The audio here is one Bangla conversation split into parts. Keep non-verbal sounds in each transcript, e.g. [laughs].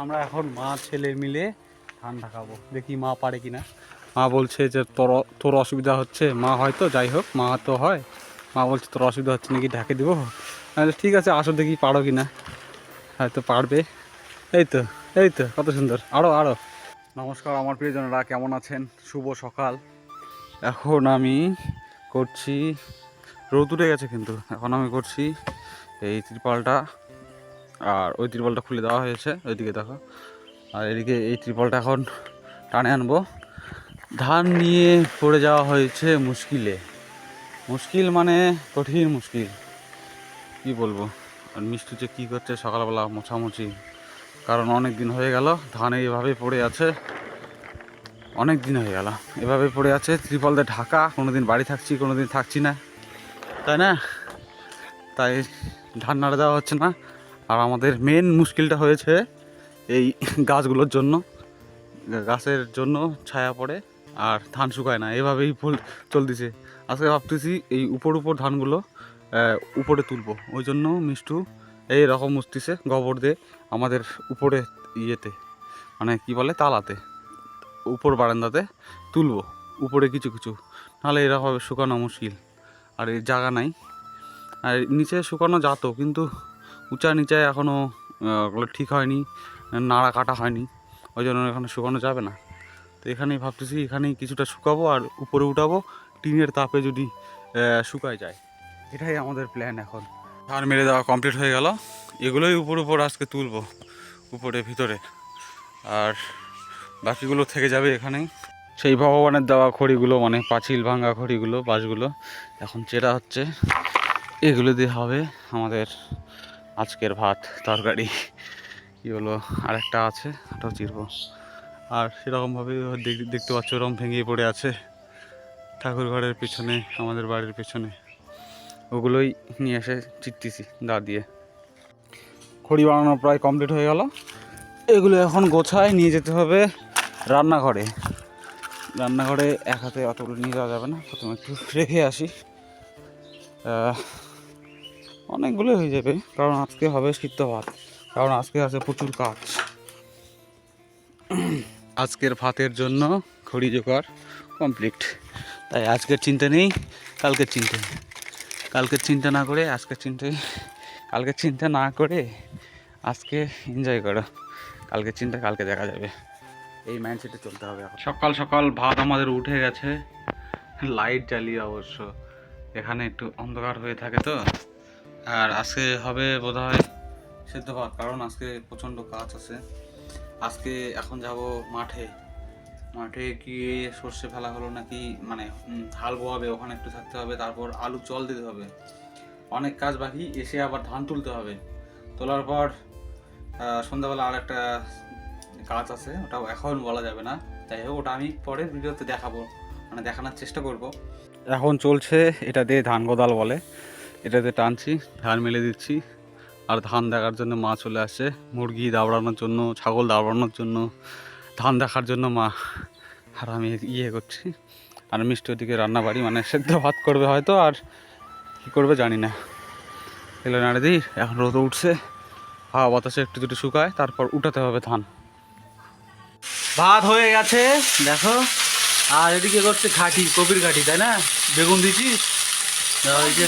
আমরা এখন মা ছেলে মিলে ধান ঢাকাবো। দেখি মা পারে কিনা। মা বলছে যে তোর তোর অসুবিধা হচ্ছে। মা হয়তো যাই হোক মা তো হয়। মা বলছে তোর অসুবিধা হচ্ছে নাকি? ঢাকে দিব? ঠিক আছে আসো দেখি পারো কিনা। হয়তো পারবে। এই তো এই তো কত সুন্দর। আরও আরও নমস্কার আমার প্রিয়জনেরা কেমন আছেন? শুভ সকাল। এখন আমি করছি রোদ উঠে গেছে কিন্তু। এখন আমি করছি এই ত্রিপালটা। আর ওই ত্রিপলটা খুলে দেওয়া হয়েছে, ওইদিকে দেখো। আর এদিকে এই ত্রিপলটা এখন টানে আনব। ধান নিয়ে পড়ে যাওয়া হয়েছে মুশকিলে। মুশকিল মানে কঠিন মুশকিল। কি বলব? আর মিষ্টি যে কী করছে সকালবেলা মোছামুছি। কারণ অনেক দিন হয়ে গেল, ধান এইভাবে পড়ে আছে। অনেক দিন হয়ে গেল, এভাবে পড়ে আছে। ত্রিপল দিয়ে ঢাকা কোনো দিন বাড়ি থাকছি কোনো দিন থাকছি না। তাই না? তাই ধান নাড়া দেওয়া হচ্ছে না। আর আমাদের মেন মুশকিলটা হয়েছে এই গাছগুলোর জন্য। গাছের জন্য ছায়া পড়ে আর ধান শুকায় না, এভাবেই ফুল চলতেছে। আজকে ভাবতেছি এই উপর উপর ধানগুলো উপরে তুলবো। ওই জন্য মিষ্টু এই রকম মুছতেছে গোবর দিয়ে আমাদের উপরে ইয়েতে মানে কি বলে, তালাতে, উপর বারান্দাতে তুলবো, উপরে কিছু কিছু। নাহলে এরকমভাবে শুকানো মুশকিল। আর এই জায়গা নাই। আর নিচে শুকানো যাতো কিন্তু উঁচা নিচায় এখনও ওগুলো ঠিক হয়নি, নাড়া কাটা হয়নি, ওই জন্য এখানে শুকানো যাবে না। তো এখানেই ভাবতেছি এখানেই কিছুটা শুকাবো আর উপরে উঠাবো, টিনের তাপে যদি শুকায় যায়। এটাই আমাদের প্ল্যান এখন। ধান মেরে দেওয়া কমপ্লিট হয়ে গেল। এগুলোই উপর উপর আজকে তুলবো, উপরে, ভিতরে। আর বাকিগুলো থেকে যাবে এখানেই সেই ভগবানের দেওয়া খড়িগুলো মানে পাঁচিল ভাঙা খড়িগুলো, বাঁশগুলো, এখন চেরা হচ্ছে। এগুলো দিয়ে হবে আমাদের আজকের ভাত, তরকারি, কী হলো আরেকটা আছে, ওটাও চিরবো। আর সেরকমভাবে দেখতে পাচ্ছ ওরকম ভেঙে পড়ে আছে ঠাকুর ঘরের পিছনে, আমাদের বাড়ির পিছনে। ওগুলোই নিয়ে এসে চিটতেছি দা দিয়ে। খড়ি বানানো প্রায় কমপ্লিট হয়ে গেল। এগুলো এখন গোছায় নিয়ে যেতে হবে রান্নাঘরে। রান্নাঘরে এক হাতে অতগুলো নিয়ে যাওয়া যাবে না, প্রথমে একটু রেখে আসি। অনেকগুলো হয়ে যাবে, কারণ আজকে হবে সিদ্ধ ভাত, কারণ আজকে আছে প্রচুর কাজ। আজকের ভাতের জন্য খড়ি জোগাড় কমপ্লিট তাই আজকের চিন্তা নেই, কালকের চিন্তা নেই। কালকের চিন্তা না করে, আজকের চিন্তা, কালকের চিন্তা না করে আজকে এনজয় করো। কালকের চিন্তা কালকে দেখা যাবে। এই মাইন্ডসেটে চলতে হবে এখন। সকাল সকাল ভাত আমাদের উঠে গেছে লাইট জ্বালিয়ে অবশ্য। এখানে একটু অন্ধকার হয়ে থাকে তো। আর আজকে হবে বোধ হয় সেদ্ধ ভাত, কারণ আজকে প্রচণ্ড কাজ আছে। আজকে এখন যাব মাঠে। মাঠে গিয়ে সর্ষে ফেলা হলো নাকি মানে হাল বোয়াবে ওখানে একটু থাকতে হবে, তারপর আলু জল দিতে হবে। অনেক কাজ বাকি, এসে আবার ধান তুলতে হবে। তোলার পর সন্ধ্যাবেলা আর একটা কাজ আছে, ওটাও এখন বলা যাবে না। যাই হোক, ওটা আমি পরের ভিডিওতে দেখাবো মানে দেখানোর চেষ্টা করব। এখন চলছে, এটা দিয়ে ধান গোদাল বলে। এটাতে টানছি, ধান মেলে দিচ্ছি। আর ধান দেখার জন্য মা চলে আসছে মুরগি দাবড়ানোর জন্য, ছাগল দাবড়ানোর জন্য, ধান দেখার জন্য মা। আর আমি ইয়ে করছি। আর মিষ্টি ওদিকে রান্না বাড়ি মানে সেদ্ধ ভাত করবে হয়তো, আর কী করবে জানি না। এগুলো নাড়ে দিই এখন রোদ উঠছে। হাওয়া বাতাসে একটু দুটো শুকায়, তারপর উঠাতে হবে ধান। ভাত হয়ে গেছে, দেখো। আর এদিকে করছে ঘাটি কপির ঘাটি তাই না? বেগুন দিছিস ওই যে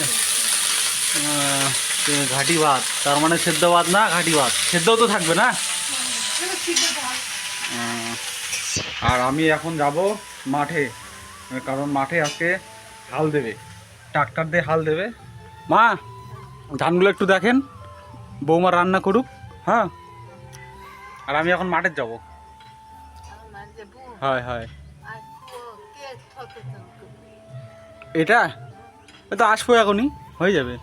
ঘাটি ভাত। তার মানে সেদ্ধ ভাত না ঘাটি ভাত? সেদ্ধও তো থাকবে না? আর আমি এখন যাব মাঠে, কারণ মাঠে আজকে হাল দেবে। ট্রাক্টর দিয়ে হাল দেবে। মা, ধানগুলো একটু দেখেন, বৌমা রান্না করুক হ্যাঁ? আর আমি এখন মাঠে যাব। হয় হয়। এটা? এটা আসব এখনই, হয়ে যাবে।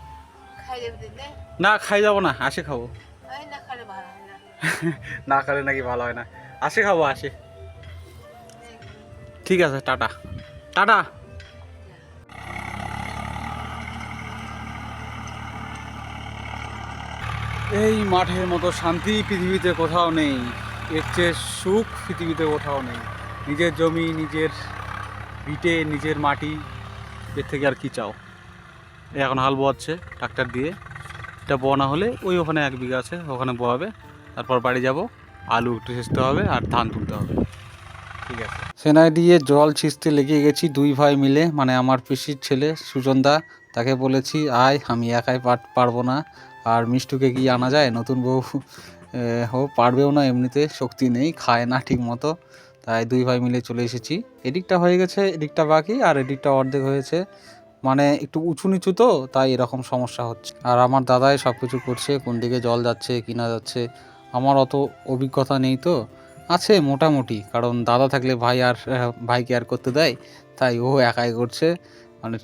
না খাই যাব না আসে খাব। না খালে [laughs] নাকি ভালো হয় না। আসে খাব আসে ঠিক আছে টাটা। টাটা। এই মাঠের মতো শান্তি পৃথিবীতে কোথাও নেই। এর চেয়ে সুখ পৃথিবীতে কোথাও নেই। নিজের জমি নিজের ভিটে নিজের মাটি এর থেকে আর কি চাও? এখন হাল বোয়াচ্ছে ট্রাক্টর দিয়ে। এটা বোয়ানো হলে ওই ওখানে এক বিঘা আছে, ওখানে বোয়াবে। তারপর বাড়ি যাব, আলু একটু ছিঁচতে হবে আর ধান তুলতে হবে। ঠিক আছে। সেনাই দিয়ে জল ছিঁচতে লেগে গেছি দুই ভাই মিলে মানে আমার পিসির ছেলে সুজনদা, তাকে বলেছি, আয়, আমি একাই পার- পারব না। আর মিষ্টুকে কি আনা যায়, নতুন বউ ও পারবেও না, এমনিতে শক্তি নেই, খায় না ঠিক মতো। তাই দুই ভাই মিলে চলে এসেছি। এদিকটা হয়ে গেছে, এদিকটা বাকি, আর এদিকটা অর্ধেক হয়েছে। মানে একটু উঁচু নিচু তো, তাই এরকম সমস্যা হচ্ছে। আর আমার দাদাই সব কিছু করছে, কোন দিকে জল যাচ্ছে কি না যাচ্ছে, আমার অত অভিজ্ঞতা নেই তো। আছে মোটামুটি, কারণ দাদা থাকলে ভাই আর, ভাইকে আর করতে দেয়, তাই ও একাই করছে। মানে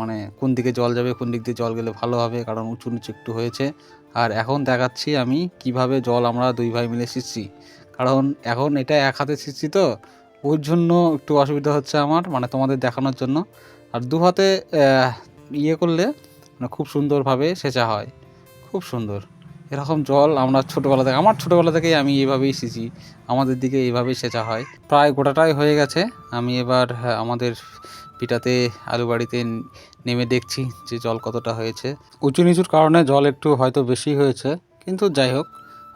মানে কোন দিকে জল যাবে, কোন দিক দিয়ে জল গেলে ভালো হবে, কারণ উঁচু নিচু একটু হয়েছে। আর এখন দেখাচ্ছি আমি কীভাবে জল আমরা দুই ভাই মিলে শিখছি কারণ এখন এটা এক হাতে শিখছি তো, ওর জন্য একটু অসুবিধা হচ্ছে আমার মানে তোমাদের দেখানোর জন্য। আর দু হাতে ইয়ে করলে মানে খুব সুন্দরভাবে সেচা হয়। খুব সুন্দর। এরকম জল আমরা ছোটোবেলা থেকে আমার ছোটোবেলা থেকেই আমি এইভাবেই শিখি আমাদের দিকে এইভাবেই সেচা হয়। প্রায় গোটাটাই হয়ে গেছে। আমি এবার হ্যাঁ, আমাদের পিঠাতে আলু বাড়িতে নেমে দেখছি যে জল কতটা হয়েছে। উঁচু নিচুর কারণে জল একটু হয়তো বেশি হয়েছে কিন্তু যাই হোক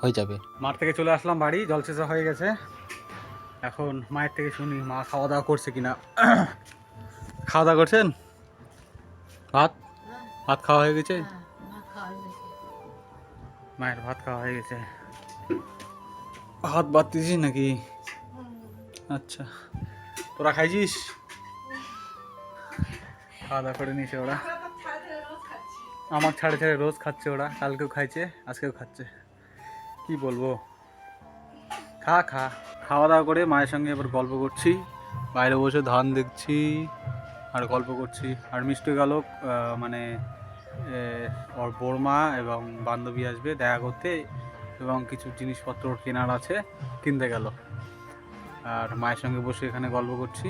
হয়ে যাবে। মাঠ থেকে চলে আসলাম বাড়ি জল সেচা হয়ে গেছে। এখন মায়ের থেকে শুনি মা খাওয়া দাওয়া করছে কিনা। খাওয়া দাওয়া করছেন? ভাত? ভাত খাওয়া হয়ে গেছে? মায়ের ভাত খাওয়া হয়ে গেছে। ভাত বাদ দিছিস নাকি? আচ্ছা। তোরা খাইছিস? খাওয়া দাওয়া করে নিয়েছে ওরা। আমার ছাড়ে ছাড়ে রোজ খাচ্ছে। ওরা। কালকেও খাইছে আজকেও খাচ্ছে। কি বলব? খা খা। খাওয়া দাওয়া করে মায়ের সঙ্গে এবার গল্প করছি। বাইরে বসে ধান দেখছি। আর গল্প করছি। আর মিষ্টি গেল মানে ওর বড়মা এবং বান্ধবী আসবে দেখা করতে এবং কিছু জিনিসপত্র কেনার আছে, কিনতে গেল। আর মায়ের সঙ্গে বসে এখানে গল্প করছি।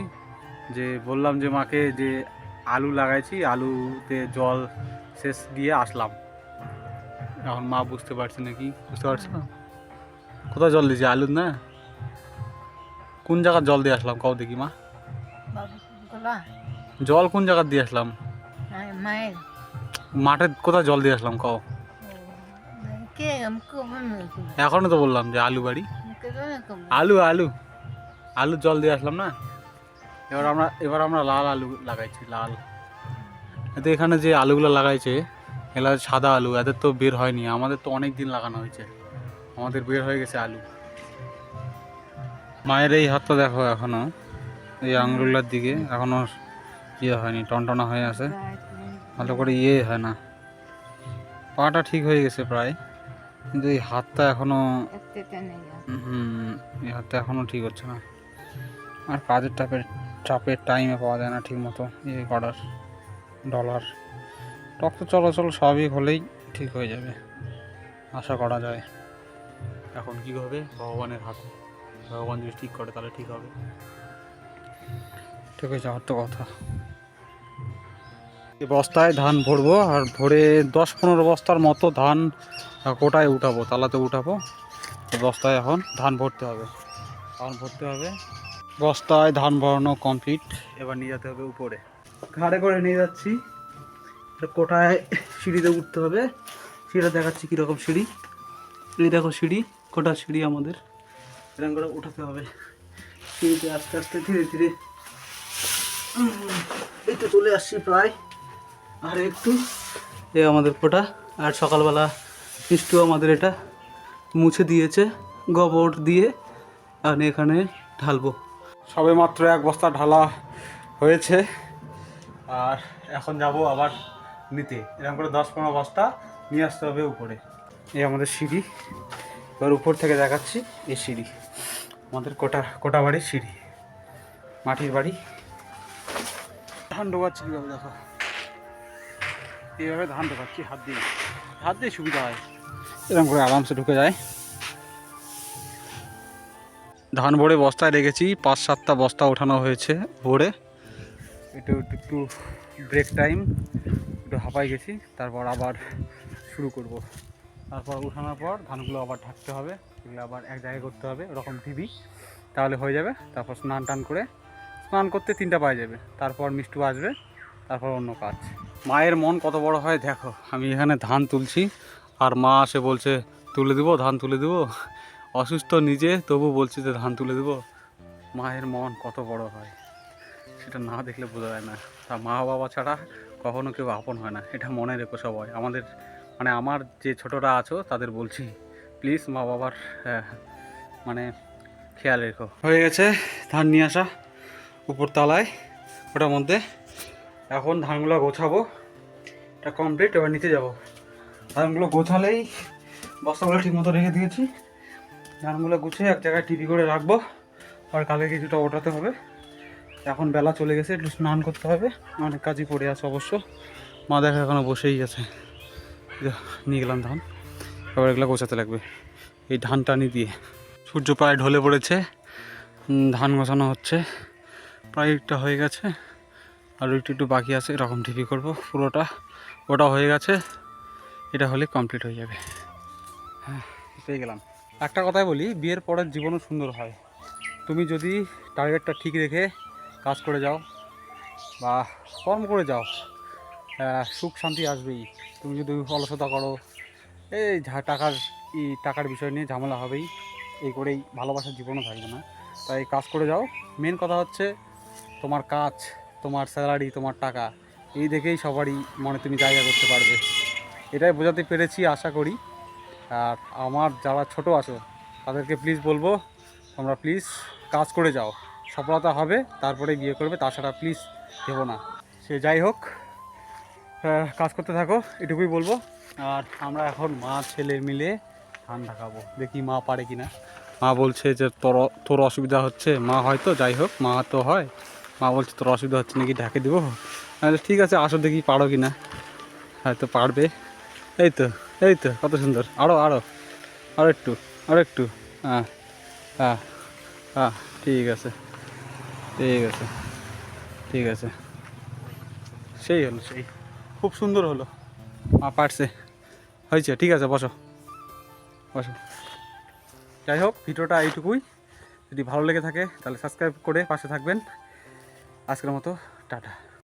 যে বললাম যে মাকে যে আলু লাগাইছি, আলুতে জল শেষ দিয়ে আসলাম। এখন মা বুঝতে পারছে নাকি? বুঝতে পারছ কোথায় জল দিয়েছি? আলুর না? কোন জায়গার জল দিয়ে আসলাম? কও দেখি মা। জল কোন জায়গার দিয়ে আসলাম? মায়ের। মাঠে কোথায় জল দিয়ে আসলাম কও? কে এখনও তো বললাম যে আলু বাড়ি। আলু আলু। আলু জল দিয়ে আসলাম না? এবার আমরা এবার আমরা লাল আলু লাগাইছি লাল। এতে এখানে যে আলুগুলো লাগাইছে এগুলো সাদা আলু এদের তো বের হয়নি। আমাদের তো অনেক দিন লাগানো হয়েছে। আমাদের বের হয়ে গেছে আলু। মায়ের এই হাতটা দেখো এখনও। এই আঙুলগুলোর দিকে এখনও ইয়ে হয়নি টনটনা হয়ে আছে। ভালো করে ইয়ে হয় না। পাটা ঠিক হয়ে গেছে প্রায় কিন্তু এই হাতটা এখনও হুম এই হাতটা এখনও ঠিক হচ্ছে না। আর কাজের টাপের চাপের টাইমে পাওয়া যায় না ঠিক মতো ইয়ে করার ডলার। রক্ত চলাচল স্বাভাবিক হলেই ঠিক হয়ে যাবে আশা করা যায়। এখন কি হবে? ভগবানের হাতে ভগবান যদি ঠিক করে তাহলে ঠিক হবে। ঠিক আর তো কথা। বস্তায় ধান ভরবো, আর ভরে দশ পনেরো বস্তার মতো ধান কোটায় উঠাবো, তালাতে উঠাবো। বস্তায় এখন ধান ভরতে হবে। ধান ভরতে হবে। বস্তায় ধান ভরানো কমপ্লিট এবার নিয়ে যেতে হবে উপরে। ঘাড়ে করে নিয়ে যাচ্ছি। কোটায় সিঁড়িতে উঠতে হবে। সিঁড়িটা দেখাচ্ছি কীরকম সিঁড়ি। এই দেখো সিঁড়ি, কোটা সিঁড়ি আমাদের। এরকম করে উঠাতে হবে। সিঁড়িতে আস্তে আস্তে ধীরে ধীরে তো চলে আসছি প্রায়। আর একটু, এ আমাদের কোটা আর সকালবেলা মিষ্টু আমাদের এটা মুছে দিয়েছে, গোবর দিয়ে, আর এখানে ঢালবো। সবে মাত্র এক বস্তা ঢালা হয়েছে, আর এখন যাব আবার নিতে। এরকম করে দশ পনেরো বস্তা নিয়ে আসতে হবে উপরে। এই আমাদের সিঁড়ি। এবার উপর থেকে দেখাচ্ছি এই সিঁড়ি। আমাদের কোটা কোটা বাড়ির সিঁড়ি, মাটির বাড়ি। ধান ডোবাচ্ছি কীভাবে দেখো? এইভাবে ধান ঢোকাচ্ছি হাত দিয়ে। হাত দিয়ে সুবিধা হয়। এরকম করে আরামসে ঢুকে যায়। ধান ভরে বস্তায় রেখেছি, পাঁচ সাতটা বস্তা ওঠানো হয়েছে ভরে। একটু একটু ব্রেক টাইম একটু হাঁপাই গেছি, তারপর আবার শুরু করব। তারপর উঠানোর পর ধানগুলো আবার ঢাকতে হবে, এগুলো আবার এক জায়গায় করতে হবে, ওরকম টিভি, তাহলে হয়ে যাবে। তারপর স্নান টান করে স্নান করতে তিনটা পায়ে যাবে। তারপর মিষ্টু আসবে, তারপর অন্য কাজ। মায়ের মন কত বড় হয়, দেখো, আমি এখানে ধান তুলছি, আর মা আসে বলছে, তুলে দিব, ধান তুলে দিব। অসুস্থ নিজে, তবু বলছি যে, ধান তুলে দেবো। মায়ের মন কত বড় হয়, সেটা না দেখলে বোঝা যায় না। তা মা বাবা ছাড়া কখনো কেউ আপন হয় না, এটা মনে রেখো সবাই। আমাদের মানে আমার যে ছোটরা আছো, তাদের বলছি, প্লিজ মা বাবার মানে খেয়াল রেখো। হয়ে গেছে ধান নিয়ে আসা। উপর তলায়, ওটার মধ্যে এখন ধানগুলো গোছাবো। এটা কমপ্লিট এবার নিচে যাব। ধানগুলো গোছালেই বস্তাগুলো ঠিক মতো রেখে দিয়েছি। ধানগুলো গুছিয়ে এক জায়গায় টিপি করে রাখব, আর কালকে কিছুটা ওঠাতে হবে। এখন বেলা চলে গেছে, একটু স্নান করতে হবে। অনেক কাজই পড়ে আছে অবশ্য। মা দেখা এখনও বসেই আছে। নিয়ে গেলাম ধান। এবার এগুলো গোছাতে লাগবে, এই ধান টানি দিয়ে। সূর্য প্রায় ঢলে পড়েছে। ধান গোছানো হচ্ছে। প্রায় একটা হয়ে গেছে। আর একটু একটু বাকি আছে, এরকম ঢিপি করব। পুরোটা, ওটা হয়ে গেছে। এটা হলে কমপ্লিট হয়ে যাবে। হ্যাঁ পেয়ে গেলাম। একটা কথাই বলি, বিয়ের পরের জীবনও সুন্দর হয়। তুমি যদি টার্গেটটা ঠিক রেখে কাজ করে যাও বা কর্ম করে যাও সুখ শান্তি আসবেই। তুমি যদি অলসতা করো, এই টাকার টাকার বিষয় নিয়ে ঝামেলা হবেই। এই করেই ভালোবাসার জীবনও থাকবে না। তাই কাজ করে যাও। মেন কথা হচ্ছে তোমার কাজ, তোমার স্যালারি তোমার টাকা, এই দেখেই সবারই মনে তুমি জায়গা করতে পারবে। এটাই বোঝাতে পেরেছি, আশা করি। আর আমার যারা ছোট আছো, তাদেরকে প্লিজ বলব, তোমরা প্লিজ কাজ করে যাও। সফলতা হবে, তারপরে বিয়ে করবে, তাছাড়া প্লিজ দেবো না। সে যাই হোক কাজ করতে থাকো, এটুকুই বলব। আর আমরা এখন মা, ছেলে মিলে ধান ঢাকাবো। দেখি মা পারে কিনা। মা বলছে যে তোর তোর অসুবিধা হচ্ছে। মা হয়তো যাই হোক, মা তো হয়। মা বলছে, তোর অসুবিধা হচ্ছে নাকি? ঢাকে দেবো? তাহলে ঠিক আছে, আসো দেখি পারো কি না হয়তো পারবে। এই তো এই তো, কত সুন্দর। আরও আরও আরও একটু আরও একটু। হ্যাঁ হ্যাঁ হ্যাঁ ঠিক আছে ঠিক আছে ঠিক আছে। সেই হলো, সেই। খুব সুন্দর হলো। মা পারছে। হয়েছে, ঠিক আছে, বসো। বসো। যাই হোক, ভিডিওটা এইটুকুই। যদি ভালো লেগে থাকে, তাহলে সাবস্ক্রাইব করে পাশে থাকবেন। আজকের মতো টাটা।